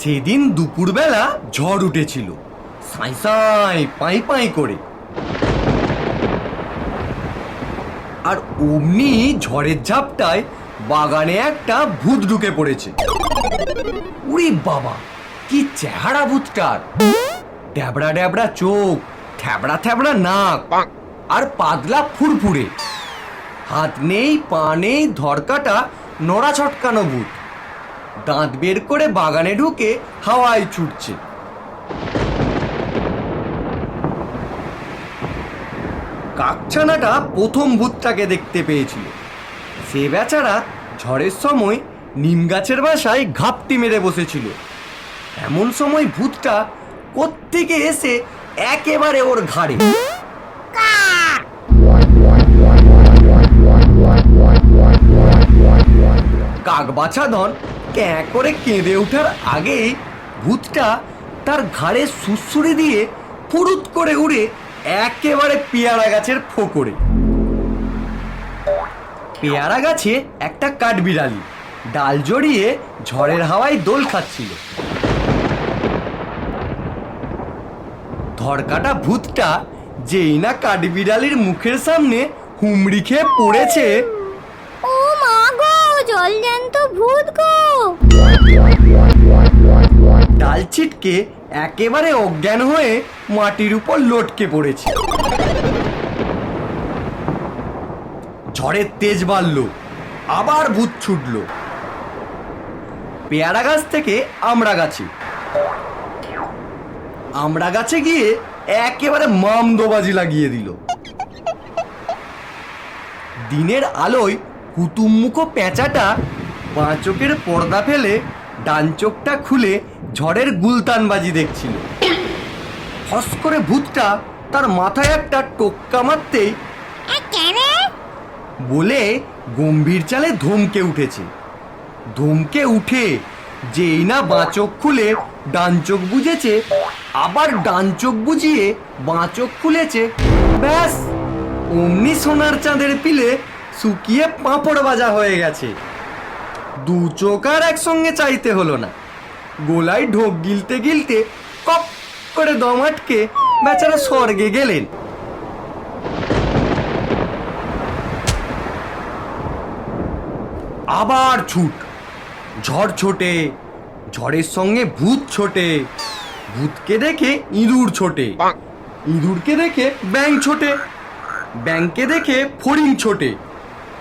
সেদিন দুপুরবেলা ঝড় উঠেছিল। সাই সাই, পাই পাই করে। আর অমনি ঝড়ের ঝাপটায় বাগানে একটা ভূত ঢুকে পড়েছে। উরি বাবা, কি চেহারা ভূতটার। ড্যাবড়া ড্যাবড়া চোখ থ্যাবড়া থ্যাবড়া নাক, আর পাতলা ফুরফুরে। হাত নেই, পা নেই, ধরকাটা নড়া ছটকানো ভূত। দাঁত বের করে বাগানে ঢুকে হাওয়ায় ছুটছে। কাকছানাটা প্রথম ভূতটাকে দেখতে পেয়েছিল। সে বেচারা ঝড়ের সময় নিম গাছের বাসায় ঘাপটি মেরে বসেছিল। এমন সময় ভূতটা কোত্থেকে এসে একেবারে ওর ঘাড়ে। কাক! বাছাধন ক্যাঁ করে কেঁদে ওঠার আগেই ভূতটা তার ঘাড়ে সুসুড়ি দিয়ে ফুরুত করে উড়ে একেবারে পেয়ারা গাছের ফোকরে। পেয়ারা গাছে একটা কাঠবিড়ালি, ডাল জড়িয়ে ঝড়ের হাওয়ায় দোল খাচ্ছিল। ধরকাটা ভূতটা যেই না কাঠবিড়ালির মুখের সামনে হুমড়ি খেয়ে পড়েছে জল জ্যান্ত ভূত গো। ডাল ছিটকে একেবারে অজ্ঞান হয়ে মাটির উপর লটকে পড়েছে। ঝড়ের তেজ বাড়ল, আবার ভূত ছুটল। পেয়ারা গাছ থেকে আমড়া গাছে। আমড়া গাছে গিয়ে একেবারে মামদোবাজি লাগিয়ে দিল। দিনের আলোয় কুতুমমুখো পেঁচাটা বাঁ চোখের পর্দা ফেলে, ডান চোখটা খুলে ঝড়ের গুলতানবাজি দেখছিল। ফস করে ভূতটা তার মাথায় একটা টোক্কা মারতেই বলে গম্ভীর চালে ধমকে উঠেছে। ধমকে উঠে যেই না বাঁ চোখ খুলে ডান চোখ বুঝেছে আবার ডান চোখ বুঝিয়ে বাঁ চোখ খুলেছে। ব্যাস, অমনি সোনার চাঁদের পিলে শুকিয়ে পাঁপড় বাজা হয়ে গেছে। দু চোখ আর একসঙ্গে চাইতে হলো না। গোলায় ঢোক গিলতে গিলতে কপ করে দম আটকে বেচারা স্বর্গে গেলেন। আবার ছুট। ঝড় ছোটে ঝড়ের সঙ্গে ভূত ছোটে। ভূতকে দেখে ইঁদুর ছোটে। ইঁদুরকে দেখে ব্যাং ছোটে। ব্যাংকে দেখে ফড়িং ছোটে।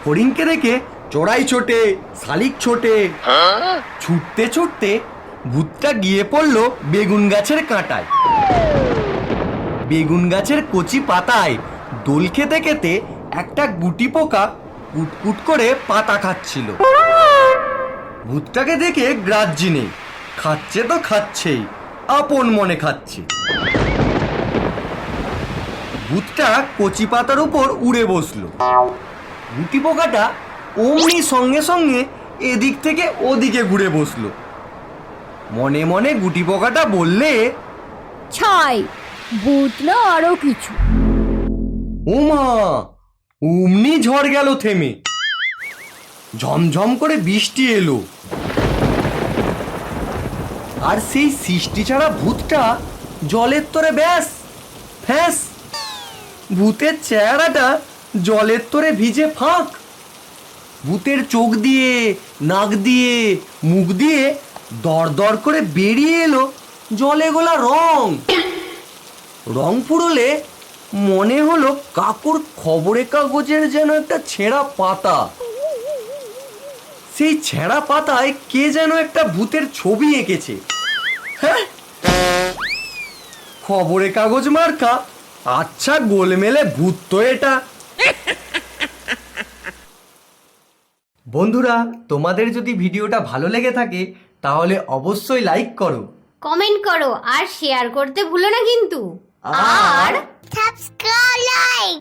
ফড়িংকে দেখে চড়াই ছোটে শালিক ছোটে। ছুটতে ছুটতে ভূতটা গিয়ে পড়ল বেগুন গাছের কাঁটায়। বেগুন গাছের কচি পাতায় দোল খেতে খেতে একটা গুটি পোকা কুটকুট করে পাতা খাচ্ছিল। ভূতটাকে দেখে গ্রাহ্যি নেই। খাচ্ছে তো খাচ্ছেই আপন মনে খাচ্ছে। ভূতটা কচি পাতার উপর উড়ে বসল। গুটি পোকাটা অমনি সঙ্গে সঙ্গে এদিক থেকে ওদিকে ঘুরে বসল। মনে মনে গুটি পোকাটা বললে ছাই ভূত না আরও কিছু? ওমা অমনি ঝড় গেল থেমে। ঝমঝম করে বৃষ্টি এলো। আর সেই সৃষ্টি ছাড়া ভূতটা জলের তরে ব্যাস ফ্যাস। ভূতের চেহারাটা জলের তোরে ভিজে ফাঁক। ভূতের চোখ দিয়ে, নাক দিয়ে, মুখ দিয়ে দর দর করে বেরিয়ে এলো জলে গোলা রং। রং পুরোলে মনে হলো কাকুর খবরে কাগজের যেন একটা ছেঁড়া পাতা। সেই ছেঁড়া পাতায় কে যেন একটা ভূতের ছবি এঁকেছে। হ্যাঁ? খবরে কাগজ মার্কা? আচ্ছা গোলমেলে ভূত তো এটা। বন্ধুরা তোমাদের যদি ভিডিওটা ভালো লেগে থাকে তাহলে অবশ্যই লাইক করো। কমেন্ট করো আর শেয়ার করতে ভুলো না কিন্তু। আর সাবস্ক্রাইব